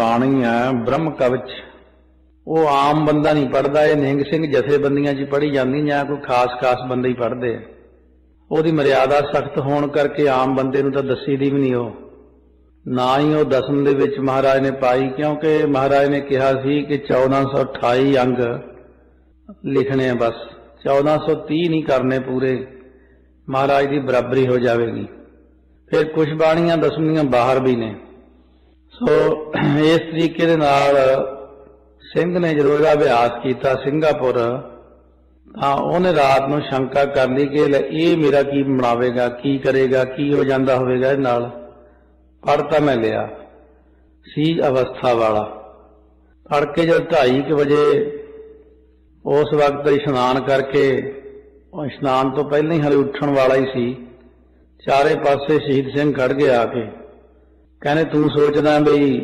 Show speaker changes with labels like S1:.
S1: ਬਾਣੀ ਹੈ ਬ੍ਰਹਮ ਕਵਚ। ਉਹ ਆਮ ਬੰਦਾ ਨਹੀਂ ਪੜਦਾ ਇਹ ਨਿਹੰਗ ਸਿੰਘ ਜਥੇਬੰਦੀਆਂ 'ਚ ਪੜੀ ਜਾਂਦੀ, ਜਾਂ ਕੋਈ ਖਾਸ-ਖਾਸ ਬੰਦੇ ਹੀ ਪੜਦੇ ਆ। ਉਹਦੀ ਮਰਿਆਦਾ ਸਖਤ ਹੋਣ ਕਰਕੇ ਆਮ ਬੰਦੇ ਨੂੰ ਤਾਂ ਦੱਸੀ ਦੀ ਵੀ ਨਹੀਂ ਉਹ। ਨਾ ਹੀ ਉਹ ਦਸਮ ਦੇ ਵਿੱਚ ਮਹਾਰਾਜ ਨੇ ਪਾਈ, ਕਿਉਂਕਿ ਮਹਾਰਾਜ ਨੇ ਕਿਹਾ ਸੀ ਕਿ 1428 ਅੰਗ ਲਿਖਣੇ ਆ ਬਸ। 1430 ਨਹੀਂ ਕਰਨੇ ਪੂਰੇ। ਮਹਾਰਾਜ ਦੀ ਬਰਾਬਰੀ ਹੋ ਜਾਵੇਗੀ। ਫਿਰ ਕੁਝ ਬਾਣੀਆਂ ਦਸਵੀਆਂ ਬਾਹਰ ਵੀ ਨੇ। ਸੋ ਇਸ ਤਰੀਕੇ ਦੇ ਨਾਲ ਸਿੰਘ ਨੇ ਜਦੋਂ ਇਹਦਾ ਅਭਿਆਸ ਕੀਤਾ ਸਿੰਗਾਪੁਰ, ਤਾਂ ਉਹਨੇ ਰਾਤ ਨੂੰ ਸ਼ੰਕਾ ਕਰ ਲਈ ਕਿ ਇਹ ਮੇਰਾ ਕੀ ਬਣਾਵੇਗਾ, ਕੀ ਕਰੇਗਾ, ਕੀ ਹੋ ਜਾਂਦਾ ਹੋਵੇਗਾ ਇਹ ਨਾਲ। ਪੜ੍ਹ ਤਾਂ ਮੈਂ ਲਿਆ। ਸੀ ਅਵਸਥਾ ਵਾਲਾ। ਪੜ੍ਹ ਕੇ ਜਦ 2:30 ਵਜੇ ਉਸ ਵਕਤ ਇਸ਼ਨਾਨ ਕਰਕੇ, ਉਹ ਇਸ਼ਨਾਨ ਤੋਂ ਪਹਿਲਾਂ ਹੀ ਹਲੇ ਉੱਠਣ ਵਾਲਾ ਹੀ ਸੀ, ਚਾਰੇ ਪਾਸੇ ਸ਼ਹੀਦ ਸਿੰਘ ਖੜ ਗਏ ਆ ਕੇ। ਕਹਿੰਦੇ ਤੂੰ ਸੋਚਦਾ ਬਈ